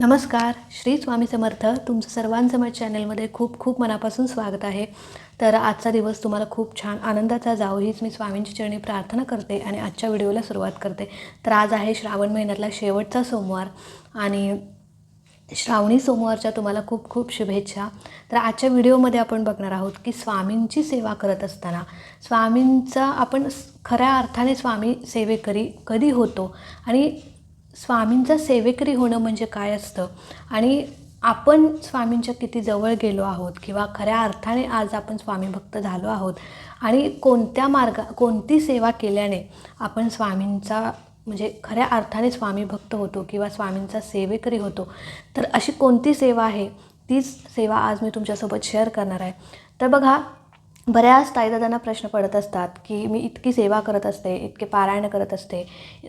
नमस्कार श्री स्वामी समर्थ. तुमचं सर्वांचं माझ्या चॅनलमध्ये खूप खूप मनापासून स्वागत आहे. तर आजचा दिवस तुम्हाला खूप छान आनंदाचा जावो हीच मी स्वामींची चरणी प्रार्थना करते आणि आजच्या व्हिडिओला सुरुवात करते. तर आज आहे श्रावण महिन्यातला शेवटचा सोमवार आणि श्रावणी सोमवारच्या तुम्हाला खूप खूप शुभेच्छा. तर आजच्या व्हिडिओमध्ये आपण बघणार आहोत की स्वामींची सेवा करत असताना स्वामींचा आपण खऱ्या अर्थाने स्वामी सेवेकरी कधी होतो आणि स्वामींचा सेवेकरी होणं म्हणजे काय असतं? आणि आपण स्वामींच्या किती जवळ गेलो आहोत किंवा खऱ्या अर्थाने आज आपण स्वामी भक्त झालो आहोत आणि कोणत्या मार्गा कोणती सेवा केल्याने आपण स्वामींचा म्हणजे खऱ्या अर्थाने स्वामी भक्त होतो किंवा स्वामींचा सेवेकरी होतो? तर अशी कोणती सेवा आहे? तीच सेवा आज मी तुमच्यासोबत शेअर करणार आहे. तर बघा बऱ्याच ताईदादांना प्रश्न पडत असतात की मी इतकी सेवा करत असते इतके पारायण करत असते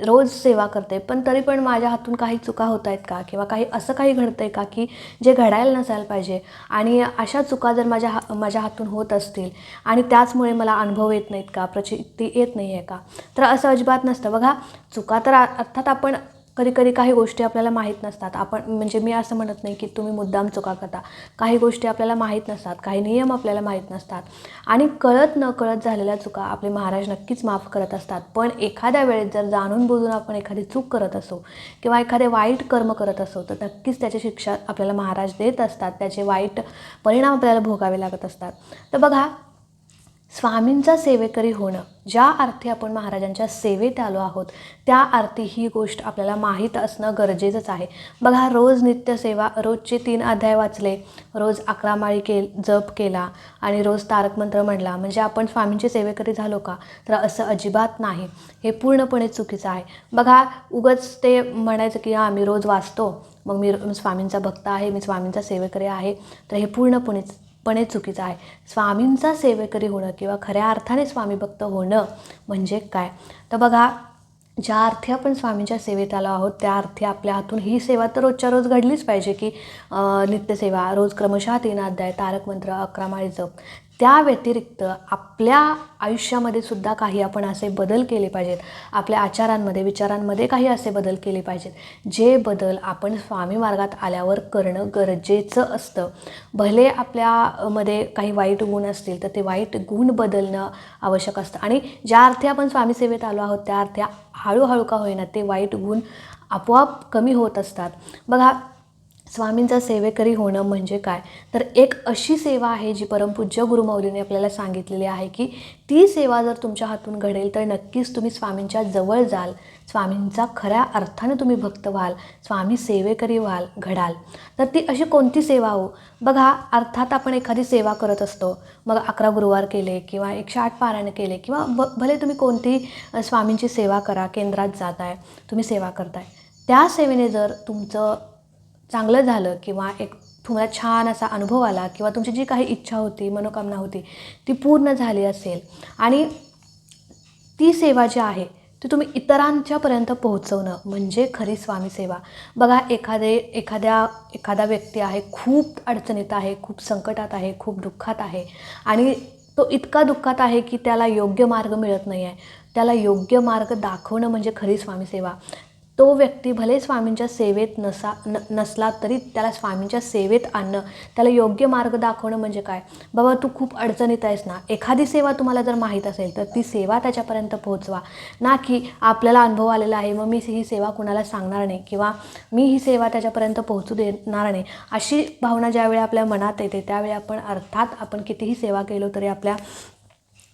रोज सेवा करते पण तरी पण माझ्या हातून काही चुका होत आहेत का? किंवा काही असं काही घडतं आहे का की जे घडायला नसायला पाहिजे? आणि अशा चुका जर माझ्या हा माझ्या हातून होत असतील आणि त्याचमुळे मला अनुभव येत नाहीत का? प्रचिती येत नाही आहे का? तर असं अजिबात नसतं. बघा चुका तर अर्थात आपण कधी कधी काही गोष्टी आपल्याला माहीत नसतात. आपण म्हणजे मी असं म्हणत नाही की तुम्ही मुद्दाम चुका करता. काही गोष्टी आपल्याला माहीत नसतात. काही नियम आपल्याला माहीत नसतात. आणि कळत न कळत झालेल्या चुका आपले महाराज नक्कीच माफ करत असतात. पण एखाद्या वेळेत जर जाणून बुजून आपण एखादी चूक करत असो किंवा एखादे वाईट कर्म करत असो तर नक्कीच त्याची शिक्षा आपल्याला महाराज देत असतात. त्याचे वाईट परिणाम आपल्याला भोगावे लागत असतात. तर बघा स्वामींचा सेवेकरी होणं ज्या अर्थी आपण महाराजांच्या सेवेत आलो आहोत त्या अर्थी ही गोष्ट आपल्याला माहीत असणं गरजेचंच आहे. बघा रोज नित्यसेवा रोजचे तीन अध्याय वाचले रोज अकरा माळी के जप केला आणि रोज तारक मंत्र म्हणला म्हणजे आपण स्वामींचे सेवेकरी झालो का? तर असं अजिबात नाही. हे पूर्णपणे चुकीचं आहे. बघा उगच ते म्हणायचं की हां आम्ही रोज वाचतो मग मी मी स्वामींचा भक्त आहे मी स्वामींचा सेवेकरी आहे. तर हे पूर्णपणेच पणे चुकीचं आहे. स्वामींचा सेवेकरी होणं किंवा खऱ्या अर्थाने स्वामी भक्त होणं म्हणजे काय? तर बघा ज्या अर्थी आपण स्वामींच्या सेवेत आलो आहोत त्या अर्थी आपल्या हातून ही सेवा तर रोजच्या रोज घडलीच पाहिजे की नित्यसेवा रोज क्रमशः तीन अध्याय तारक मंत्र अकरा माळी जप त्या व्यतिरिक्त आपल्या आयुष्यामध्ये सुद्धा काही आपण असे बदल केले पाहिजेत. आपल्या आचारांमध्ये विचारांमध्ये काही असे बदल केले पाहिजेत जे बदल आपण स्वामी मार्गात आल्यावर करणं गरजेचं असतं. भले आपल्यामध्ये काही वाईट गुण असतील तर ते वाईट गुण बदलणं आवश्यक असतं. आणि ज्या अर्थी आपण स्वामी सेवेत आलो आहोत त्या अर्थी हळूहळू का होईना ते वाईट गुण आपोआप कमी होत असतात. बघा स्वामींचा सेवेकरी होणं म्हणजे काय? तर एक अशी सेवा आहे जी परमपूज्य गुरुमौलीने आपल्याला सांगितलेली आहे की ती सेवा जर तुमच्या हातून घडेल तर नक्कीच तुम्ही स्वामींच्या जवळ जाल. स्वामींचा खऱ्या अर्थाने तुम्ही भक्त व्हाल. स्वामी सेवेकरी व्हाल घडाल. तर ती अशी कोणती सेवा हो? बघा अर्थात आपण एखादी सेवा करत असतो. मग अकरा गुरुवार केले किंवा एकशे आठ पारायण केले किंवा ब भले तुम्ही कोणती स्वामींची सेवा करा केंद्रात जात आहे तुम्ही सेवा करताय. त्या सेवेने जर तुमचं चांगलं झालं किंवा एक तुम्हाला छान असा अनुभव आला किंवा तुमची जी काही इच्छा होती मनोकामना होती ती पूर्ण झाली असेल आणि ती सेवा जी आहे ती तुम्ही इतरांच्यापर्यंत पोहोचवणं म्हणजे खरी स्वामी सेवा. बघा एखादे एखाद्या एखादा व्यक्ती आहे खूप अडचणीत आहे खूप संकटात आहे खूप दुःखात आहे आणि तो इतका दुःखात आहे की त्याला योग्य मार्ग मिळत नाही आहे त्याला योग्य मार्ग दाखवणं म्हणजे खरी स्वामी सेवा. तो व्यक्ती भले स्वामींच्या सेवेत नसा न नसला तरी त्याला स्वामींच्या सेवेत आणणं त्याला योग्य मार्ग दाखवणं म्हणजे काय? बाबा तू खूप अडचणीत आहेस ना. एखादी सेवा तुम्हाला जर माहीत असेल तर ती सेवा त्याच्यापर्यंत पोहोचवा. ना की आपल्याला अनुभव आलेला आहे मग मी ही सेवा कुणाला सांगणार नाही किंवा मी ही सेवा त्याच्यापर्यंत पोहोचू देणार नाही. अशी भावना ज्यावेळी आपल्या मनात येते त्यावेळी आपण अर्थात आपण कितीही सेवा केलो तरी आपल्या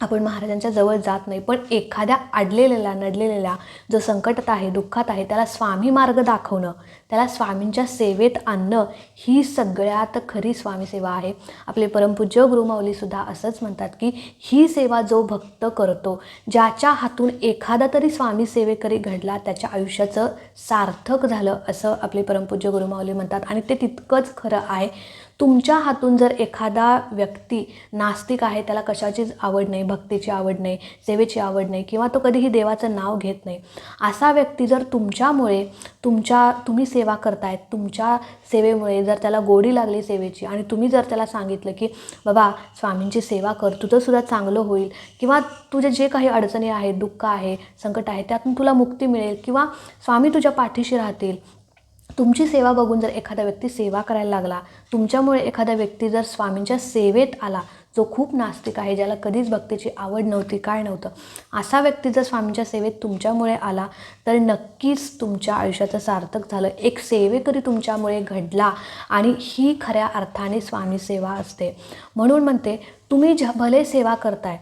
आपण महाराजांच्या जवळ जात नाही पण एखाद्या अडलेलेला नडलेलेला जो संकटात आहे दुःखात आहे त्याला स्वामी मार्ग दाखवणं त्याला स्वामींच्या सेवेत आणणं ही सगळ्यात खरी स्वामी सेवा आहे. आपले परमपूज्य गुरुमाऊलीसुद्धा असंच म्हणतात की ही सेवा जो भक्त करतो ज्याच्या हातून एखादा तरी स्वामी सेवेकरी घडला त्याच्या आयुष्याचं सार्थक झालं असं आपले परमपूज्य गुरुमाऊली म्हणतात. आणि ते तितकंच खरं आहे तुमच्या हातून जर एखादा व्यक्ती नास्तिक आहे त्याला कशाचीच आवड नाही भक्तीची आवड नाही सेवेची आवड नाही किंवा तो कधीही देवाचं नाव घेत नाही असा व्यक्ती जर तुमच्यामुळे तुमच्या तुम्ही सेवा करतायत तुमच्या सेवेमुळे जर त्याला गोडी लागली सेवेची आणि तुम्ही जर त्याला सांगितलं की बाबा स्वामींची सेवा कर तुझं सुद्धा चांगलं होईल किंवा तुझे जे काही अडचणी आहेत दुःख आहे संकट आहे त्यातून तुला मुक्ती मिळेल किंवा स्वामी तुझ्या पाठीशी राहतील तुमची सेवा बघून जर एखादा व्यक्ती सेवा करायला लागला तुमच्यामुळे एखादा व्यक्ती जर स्वामींच्या सेवेत आला जो खूप नास्तिक आहे ज्याला कधीच भक्तीची आवड नव्हती काय नव्हतं असा व्यक्ती जर स्वामींच्या सेवेत तुमच्यामुळे आला तर नक्कीच तुमच्या आयुष्याचं सार्थक झालं. एक सेवेकरी तुमच्यामुळे घडला आणि ही खऱ्या अर्थाने स्वामी सेवा असते. म्हणून म्हणते तुम्ही ज भले सेवा करताय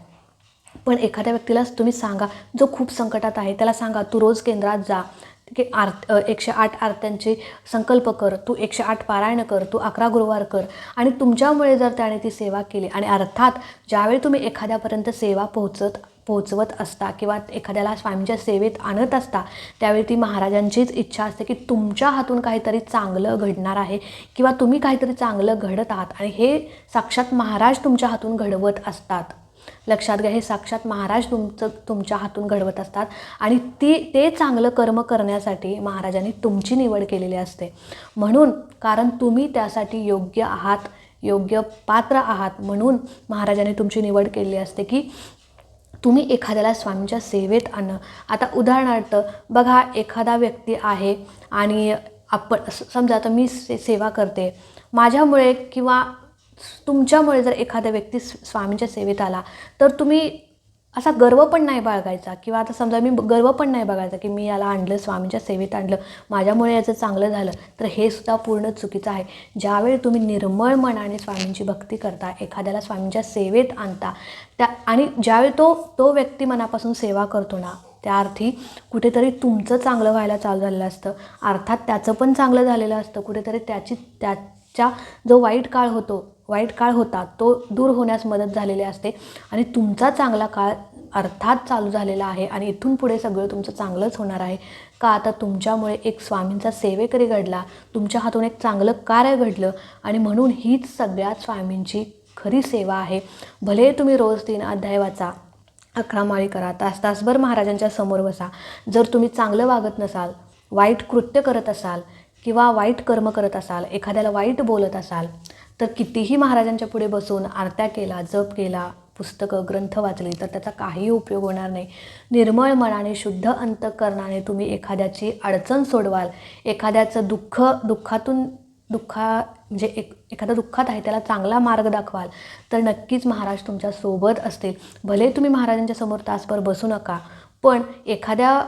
पण एखाद्या व्यक्तीला तुम्ही सांगा जो खूप संकटात आहे त्याला सांगा तू रोज केंद्रात जा ठीक आहे आर्त एकशे आठ आरत्यांचे संकल्प कर तू एकशे आठ पारायण कर तू अकरा गुरुवार कर. आणि तुमच्यामुळे जर त्याने ती सेवा केली आणि अर्थात ज्यावेळी तुम्ही एखाद्यापर्यंत सेवा पोहोचत पोहोचवत असता किंवा एखाद्याला स्वामींच्या सेवेत आणत असता त्यावेळी ती महाराजांचीच इच्छा असते की तुमच्या हातून काहीतरी चांगलं घडणार आहे किंवा तुम्ही काहीतरी चांगलं घडत आहात. आणि हे साक्षात महाराज तुमच्या हातून घडवत असतात. लक्षात घ्या हे साक्षात महाराज तुमचं तुमच्या हातून घडवत असतात आणि ती ते चांगलं कर्म करण्यासाठी महाराजांनी तुमची निवड केलेली असते. म्हणून कारण तुम्ही त्यासाठी योग्य आहात योग्य पात्र आहात म्हणून महाराजांनी तुमची निवड केलेली असते की तुम्ही एखाद्याला स्वामींच्या सेवेत आणणं आता उदाहरणार्थ बघा एखादा व्यक्ती आहे आणि आपण समजा आता मी से सेवा करते. माझ्यामुळे किंवा तुमच्यामुळे जर एखादा व्यक्ती स- स्वामींच्या सेवेत आला तर तुम्ही असा गर्व पण नाही बाळगायचा किंवा आता समजा मी गर्व पण नाही बघायचा की मी याला आणलं स्वामींच्या सेवेत आणलं माझ्यामुळे याचं चांगलं झालं तर हे सुद्धा पूर्ण चुकीचं आहे. ज्यावेळी तुम्ही निर्मळ मनाने स्वामींची भक्ती करता एखाद्याला स्वामींच्या सेवेत आणता त्या आणि ज्यावेळी तो तो व्यक्ती मनापासून सेवा करतो ना त्या अर्थी कुठेतरी तुमचं चांगलं व्हायला चालू झालेलं असतं. अर्थात त्याचं पण चांगलं झालेलं असतं. कुठेतरी त्याची त्याच्या जो वाईट काळ होतो वाईट काळ होता तो दूर होण्यास मदत झालेली असते. आणि तुमचा चांगला काळ अर्थात चालू झालेला आहे आणि इथून पुढे सगळं तुमचं चांगलंच होणार आहे. का आता तुमच्यामुळे एक स्वामींचा सेवेकरी घडला तुमच्या हातून एक चांगलं कार्य घडलं आणि म्हणून हीच सगळ्यात स्वामींची खरी सेवा आहे. भले तुम्ही रोज तीन अध्याय वाचा अकरा माळी करा तास तासभर महाराजांच्या समोर बसा. जर तुम्ही चांगलं वागत नसाल वाईट कृत्य करत असाल किंवा वाईट कर्म करत असाल एखाद्याला वाईट बोलत असाल तर कितीही महाराजांच्या पुढे बसून आरत्या केला जप केला पुस्तकं ग्रंथ वाचली तर त्याचा काही उपयोग होणार नाही. निर्मळ मनाने शुद्ध अंतकरणाने तुम्ही एखाद्याची अडचण सोडवाल. एखाद्याचं दुःख दुःखातून दुःखा म्हणजे एक एखादा दुःखात आहे त्याला चांगला मार्ग दाखवाल. तर नक्कीच महाराज तुमच्यासोबत असतील. भले तुम्ही महाराजांच्या समोर तासभर बसू नका पण एखाद्या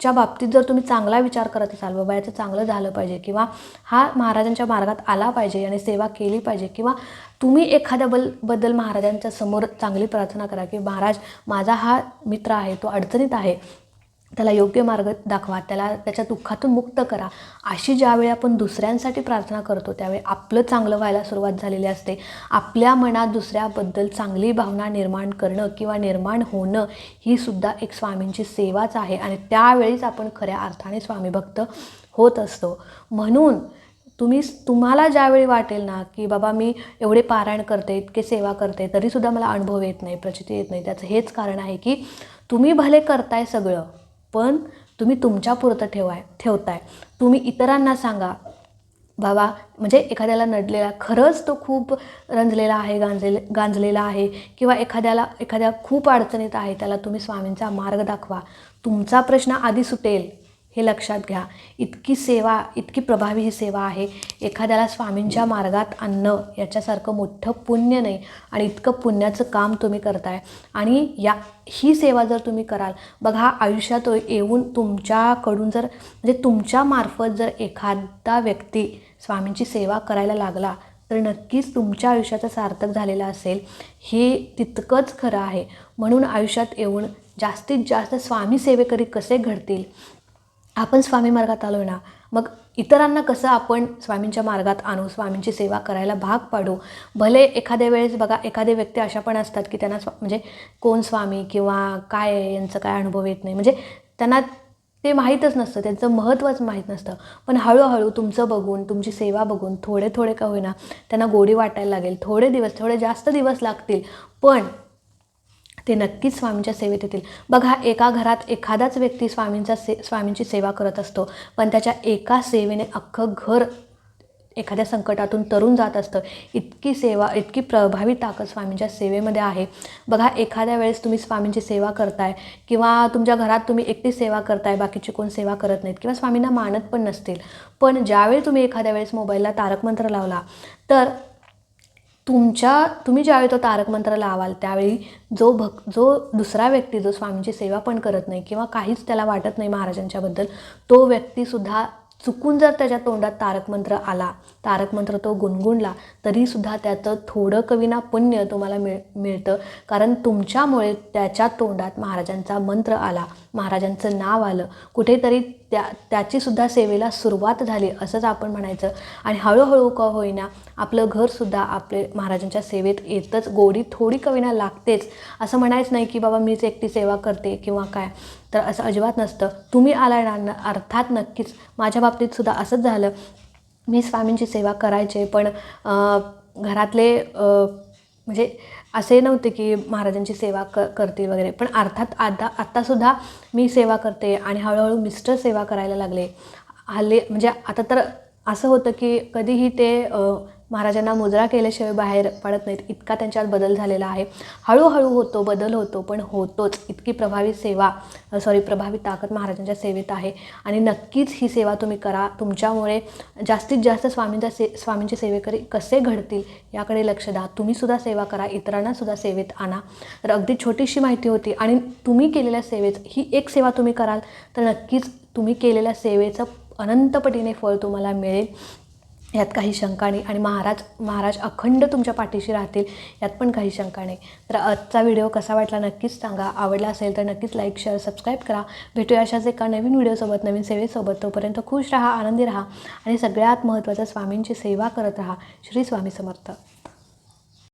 च्या बाबतीत जर तुम्ही चांगला विचार करत असाल बाबा याचं चांगलं झालं पाहिजे किंवा हा महाराजांच्या मार्गात आला पाहिजे आणि सेवा केली पाहिजे किंवा तुम्ही एखाद्याबलबद्दल महाराजांच्या समोर चांगली प्रार्थना करा की महाराज माझा हा मित्र आहे तो अडचणीत आहे त्याला योग्य मार्ग दाखवा त्याला त्याच्या दुःखातून मुक्त करा. अशी ज्यावेळी आपण दुसऱ्यांसाठी प्रार्थना करतो त्यावेळी आपलं चांगलं व्हायला सुरुवात झालेली असते. आपल्या मनात दुसऱ्याबद्दल चांगली भावना निर्माण करणं किंवा निर्माण होणं ही सुद्धा एक स्वामींची सेवाच आहे आणि त्यावेळीच आपण खऱ्या अर्थाने स्वामी भक्त होत असतो. म्हणून तुम्ही तुम्हाला ज्यावेळी वाटेल ना की बाबा मी एवढे पारायण करते इतके सेवा करते तरीसुद्धा मला अनुभव येत नाही प्रचिती येत नाही. त्याचं हेच कारण आहे की तुम्ही भले करताय सगळं पण तुम्ही तुमच्यापुरतं ठेवाय ठेवताय. तुम्ही इतरांना सांगा बाबा म्हणजे एखाद्याला नडलेला खरंच तो खूप रंजलेला आहे गांजले गांजलेला आहे किंवा एखाद्याला एखाद्या खूप अडचणीत आहे त्याला तुम्ही स्वामींचा मार्ग दाखवा. तुमचा प्रश्न आधी सुटेल. हे लक्षात घ्या. इतकी सेवा इतकी प्रभावी ही सेवा आहे. एखाद्याला स्वामींच्या मार्गात आणणं याच्यासारखं मोठं पुण्य नाही आणि इतकं पुण्याचं काम तुम्ही करताय. आणि या ही सेवा जर तुम्ही कराल बघा आयुष्यात येऊन तुमच्याकडून जर म्हणजे तुमच्यामार्फत जर एखादा व्यक्ती स्वामींची सेवा करायला लागला तर नक्कीच तुमच्या आयुष्याचं सार्थक झालेलं असेल. हे तितकंच खरं आहे. म्हणून आयुष्यात येऊन जास्तीत जास्त स्वामी सेवेकरी कसे घडतील? आपण स्वामी मार्गात आलो ना मग इतरांना कसं आपण स्वामींच्या मार्गात आणू स्वामींची सेवा करायला भाग पाडू? भले एखाद्या वेळेस बघा एखादे व्यक्ती अशा पण असतात की त्यांना स्वा म्हणजे कोण स्वामी किंवा काय यांचं काय अनुभव येत नाही. म्हणजे त्यांना ते माहीतच नसतं त्यांचं महत्त्वच माहीत नसतं. पण हळूहळू तुमचं बघून तुमची सेवा बघून थोडे थोडे का होईना त्यांना गोडी वाटायला लागेल. थोडे दिवस थोडे जास्त दिवस लागतील. पण ते नक्कीच स्वामींच्या सेवेत येतील. बघा एका घरात एखादाच व्यक्ती स्वामींचा से स्वामींची सेवा करत असतो पण त्याच्या एका सेवेने अख्खं घर एखाद्या संकटातून तरून जात असतं. इतकी सेवा इतकी प्रभावी ताकद स्वामींच्या सेवेमध्ये आहे. बघा एखाद्या वेळेस तुम्ही स्वामींची सेवा करताय किंवा तुमच्या घरात तुम्ही एकटी सेवा करताय बाकीचे कोण सेवा करत नाहीत किंवा स्वामींना मानत पण नसतील. पण ज्यावेळी तुम्ही एखाद्या वेळेस मोबाईलला तारकमंत्र लावला तर तुमच्या तुम्ही ज्यावेळी तो तारक मंत्र लावाल त्यावेळी जो भक् जो दुसरा व्यक्ती जो स्वामींची सेवा पण करत नाही किंवा काहीच त्याला वाटत नाही महाराजांच्याबद्दल तो व्यक्तीसुद्धा चुकून जर त्याच्या तोंडात तारक मंत्र आला तारक मंत्र तो गुणगुणला तरीसुद्धा त्याचं थोडं कविना पुण्य तुम्हाला मिळ मिळतं. कारण तुमच्यामुळे त्याच्या तोंडात महाराजांचा मंत्र आला महाराजांचं नाव आलं. कुठेतरी त्या त्याचीसुद्धा सेवेला सुरुवात झाली असंच आपण म्हणायचं. आणि हळूहळू का होईना आपलं घरसुद्धा आपले महाराजांच्या सेवेत येतच गोडी थोडी कविना लागतेच. असं म्हणायचं नाही की बाबा मीच एकटी सेवा करते किंवा काय. तर असं अजिबात नसतं. तुम्ही आला ना न- अर्थात नक्कीच माझ्या बाबतीतसुद्धा असंच झालं. मी स्वामींची सेवा करायचे पण घरातले म्हणजे असे नव्हते की महाराजांची सेवा क करतील वगैरे. पण अर्थात आता आत्तासुद्धा मी सेवा करते आणि हळूहळू मिस्टर सेवा करायला लागले. हल्ली म्हणजे आता तर असं होतं की कधीही ते महाराजांना मुजरा केल्याशिवाय बाहेर पडत नाहीत. इतका त्यांच्यात बदल झालेला आहे. हळूहळू होतो बदल होतो पण होतोच. इतकी प्रभावी सेवा सॉरी प्रभावी ताकद महाराजांच्या सेवेत आहे. आणि नक्कीच ही सेवा तुम्ही करा. तुमच्यामुळे जास्तीत जास्त स्वामींच्या से स्वामींचे सेवेकरी कसे घडतील याकडे लक्ष द्या. तुम्हीसुद्धा सेवा करा इतरांनासुद्धा सेवेत आणा. तर अगदी छोटीशी माहिती होती. आणि तुम्ही केलेल्या सेवेत ही एक सेवा तुम्ही कराल तर नक्कीच तुम्ही केलेल्या सेवेचं अनंतपटीने फळ तुम्हाला मिळेल. यात काही शंका नाही. आणि महाराज महाराज अखंड तुमच्या पाठीशी राहतील यात पण काही शंका नाही. तर आजचा व्हिडिओ कसा वाटला नक्कीच सांगा. आवडला असेल तर नक्कीच लाईक शेअर सबस्क्राईब करा. भेटूया अशाच एका नवीन व्हिडिओसोबत नवीन सेवेसोबत तोपर्यंत खुश राहा आनंदी राहा आणि सगळ्यात महत्त्वाचं स्वामींची सेवा करत राहा. श्री स्वामी समर्थ.